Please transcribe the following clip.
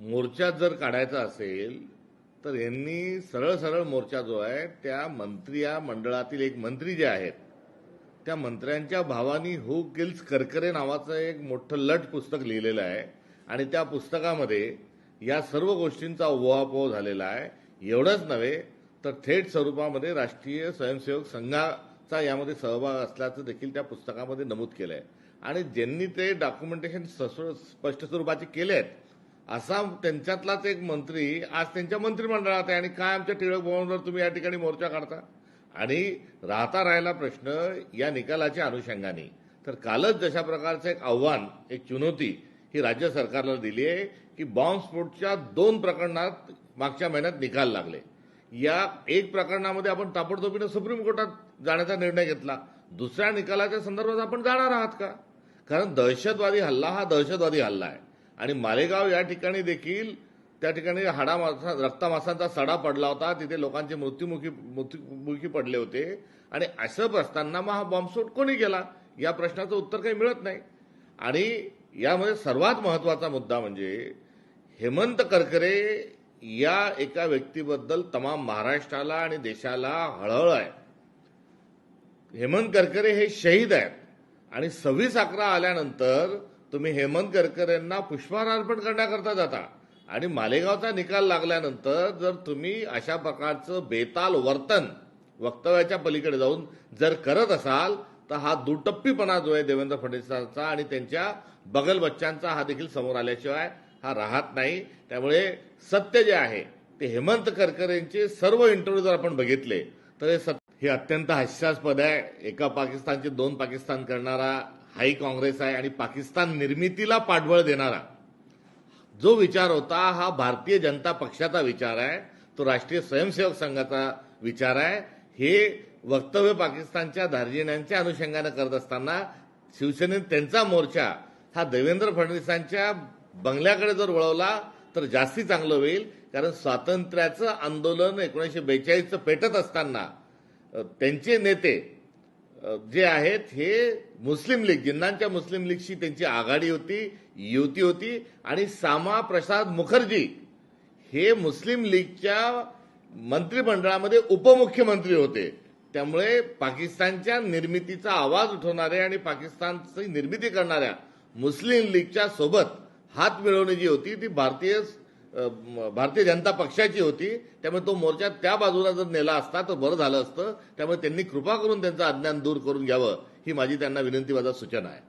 मोर्चा जर काढायचा असेल तर यांनी सरळ सरळ मोर्चा जो आहे त्या मंत्री या मंडळातील एक मंत्री जे आहेत त्या मंत्र्यांच्या भावानी हु किल्स करकरे नावाचं एक मोठं लट पुस्तक लिहिलेलं आहे. आणि त्या पुस्तकामध्ये या सर्व गोष्टींचा उहापोह झालेला आहे. एवढंच नव्हे तर थेट स्वरूपामध्ये राष्ट्रीय स्वयंसेवक संघाचा यामध्ये सहभाग असल्याचं देखील त्या पुस्तकामध्ये नमूद केलं आहे आणि ज्यांनी ते डॉक्युमेंटेशन स्पष्ट स्वरूपाचे केले आहेत असा त्यांच्यातलाच एक मंत्री आज त्यांच्या मंत्रिमंडळात आहे. आणि काय आमच्या टिळक भवनवर तुम्ही या ठिकाणी मोर्चा काढता? आणि राहता राहिला प्रश्न या निकालाच्या अनुषंगाने. तर कालच जशा प्रकारचं एक आव्हान एक चुनौती ही राज्य सरकारला दिली आहे की बॉम्बस्फोटच्या दोन प्रकरणात मागच्या महिन्यात निकाल लागले. या एक प्रकरणामध्ये आपण ताबडतोबीनं सुप्रीम कोर्टात जाण्याचा निर्णय घेतला. दुसऱ्या निकालाच्या संदर्भात आपण जाणार आहात का? कारण दहशतवादी हल्ला हा दहशतवादी हल्ला आहे. आणि मालेगाव या ठिकाणी देखील त्या ठिकाणी हाडा मासा रक्तामासांचा सडा पडला होता. तिथे लोकांचे मृत्युमुखी मृत्युमुखी पडले होते. आणि असं असताना मग हा बॉम्बस्फोट कोणी केला? या प्रश्नाचं उत्तर काही मिळत नाही. आणि यामध्ये सर्वात महत्त्वाचा मुद्दा म्हणजे हेमंत करकरे या एका व्यक्तीबद्दल तमाम महाराष्ट्राला आणि देशाला हळहळ आहे. हेमंत करकरे हे शहीद आहेत. आणि सव्वीस अकरा आल्यानंतर तुम्ही हेमंत करकरेंना पुष्पहार अर्पण करण्याकरता जाता. आणि मालेगावचा निकाल लागल्यानंतर जर तुम्ही अशा प्रकारचं बेताल वर्तन वक्तव्याच्या पलीकडे जाऊन जर करत असाल तर हा दुटप्पीपणा जो आहे देवेंद्र फडणवीसांचा आणि त्यांच्या बगल बच्चांचा हा देखील समोर आल्याशिवाय हा राहत नाही. त्यामुळे सत्य जे आहे ते हेमंत करकरेंचे सर्व इंटरव्ह्यू जर आपण बघितले तर हे सत्य हे अत्यंत हास्यास्पद आहे. एका पाकिस्तानचे दोन पाकिस्तान करणारा हाही काँग्रेस आहे आणि पाकिस्तान निर्मितीला पाठबळ देणारा. जो विचार होता हा भारतीय जनता पक्षाचा विचार आहे तो राष्ट्रीय स्वयंसेवक संघाचा विचार आहे. हे वक्तव्य पाकिस्तानच्या दार्जिन्यांच्या अनुषंगानं करत असताना शिवसेनेत त्यांचा मोर्चा हा देवेंद्र फडणवीसांच्या बंगल्याकडे जर वळवला तर जास्ती चांगलं होईल. कारण स्वातंत्र्याचं आंदोलन एकोणीसशे बेचाळीसचं पेटत असताना त्यांचे नेते जे आहेत हे मुस्लिम लीग जिन्नांच्या मुस्लिम लीगशी त्यांची आघाडी होती युती होती आणि सामा प्रसाद मुखर्जी हे मुस्लिम लीगच्या मंत्रिमंडळामध्ये उपमुख्यमंत्री होते. त्यामुळे पाकिस्तानच्या निर्मितीचा आवाज उठवणारे आणि पाकिस्तानची निर्मिती करणाऱ्या मुस्लिम लीगच्या सोबत हात मिळवणी जी होती ती भारतीय भारतीय जनता पक्षाची होती त्यामुळे तो मोर्चा त्या बाजूला जर नेला असता तर बरं झालं असतं. त्यामुळे त्यांनी कृपा करून त्यांचं अज्ञान दूर करून घ्यावं ही माझी त्यांना विनंती माझा सूचना आहे.